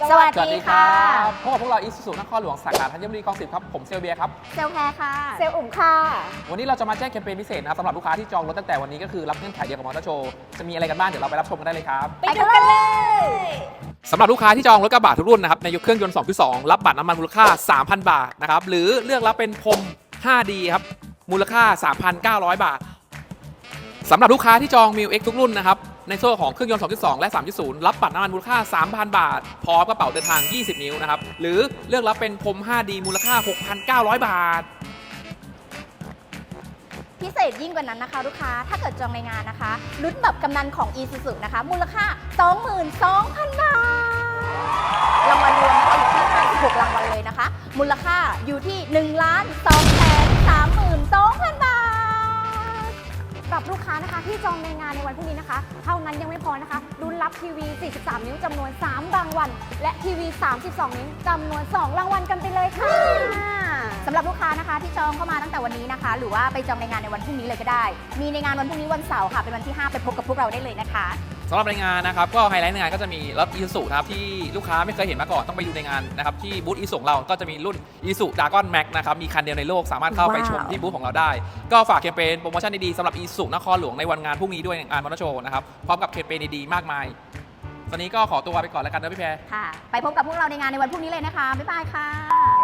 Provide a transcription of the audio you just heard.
สวัสสวัสดีดีคค่ะรับพบกับพวกเราอีสุสุนครหลวงสาขาธัญบุรีคลองสิบครับ ผมเซลเบียครับ เซลแคร์ค่ะ เซลล์อุ่มค่ะ วันนี้เราจะมาแจ้งแคมเปญพิเศษนะครับสำหรับลูกค้าที่จองรถตั้งแต่วันนี้ก็คือรับเงื่อนไขเดียวกับมอเตอร์โชว์จะมีอะไรกันบ้างเดี๋ยวเราไปรับชมกันได้เลยครับไปดูกันเลยสำหรับลูกค้าที่จองรถกระบะทุกรุ่นนะครับในยุคเครื่องยนต์2.2รับบัตรน้ำมันมูลค่า 3,000 บาทนะครับหรือเลือกรับเป็นพรม 5D ครับมูลค่า 3,900 บาทสำหรับลูกค้าที่จองมิว X ทุกรุ่นนะครับ ในโซ่ของเครื่องยนต์ 2.2 และ 3.0 รับบัตรน้ำมันมูลค่า 3,000 บาท พร้อมกระเป๋าเดินทาง 20 นิ้วนะครับ หรือเลือกรับเป็นพรม 5D มูลค่า 6,900 บาท พิเศษยิ่งกว่านั้นนะคะ ลูกค้า ถ้าเกิดจองในงานนะคะ ลุ้นแบบกำนันของ e s u s u นะคะ มูลค่า 22,000 บาท รางวัลรวมนะคะอยู่ที่56รางวัลเลยนะคะ มูลค่าอยู่ที่1ล้าน2แสน หรับลูกค้านะคะที่จองในงานในวันพรุ่งนี้นะคะ เท่านั้นยังไม่พอนะคะรุ้นรับทีวี 43 นิ้วจำนวน 3 รางวัล และทีวี 32 นิ้วจำนวน 2 รางวัลกันไปเลยค่ะสำหรับลูกค้านะคะที่จองเข้ามาตั้งแต่วันนี้นะคะ หรือว่าไปจองในงานในวันพรุ่งนี้เลยก็ได้ มีในงานวันพรุ่งนี้วันเสาร์ค่ะเป็นวันที่ 5 ไปพบกับพวกเราได้เลยนะคะ สำหรับในงานนะครับก็ไฮไลท์ในงานก็จะมีรถอีซูนะครับที่ลูกค้าไม่เคยเห็นมาก่อนต้องไปดูในงานนะครับที่บูธอีซูของเราก็จะมีรุ่นอีซูดากอนแม็กนะครับมีคันเดียวในโลกสามารถเข้าไปชมว้าวที่บูธของเราได้ ก็ฝากแคมเปญโปรโมชั่นดีๆสำหรับอีซูนครหลวงในวันงานพรุ่งนี้ด้วยงานมอเตอร์โชว์นะครับพร้อมกับแคมเปญดีๆมากมายตอนนี้ก็ขอตัวไปก่อนแล้วกันนะพี่แพรค่ะ ไปพบกับพวกเราในงานในวันพรุ่งนี้เลยนะคะบ๊ายบายค่ะ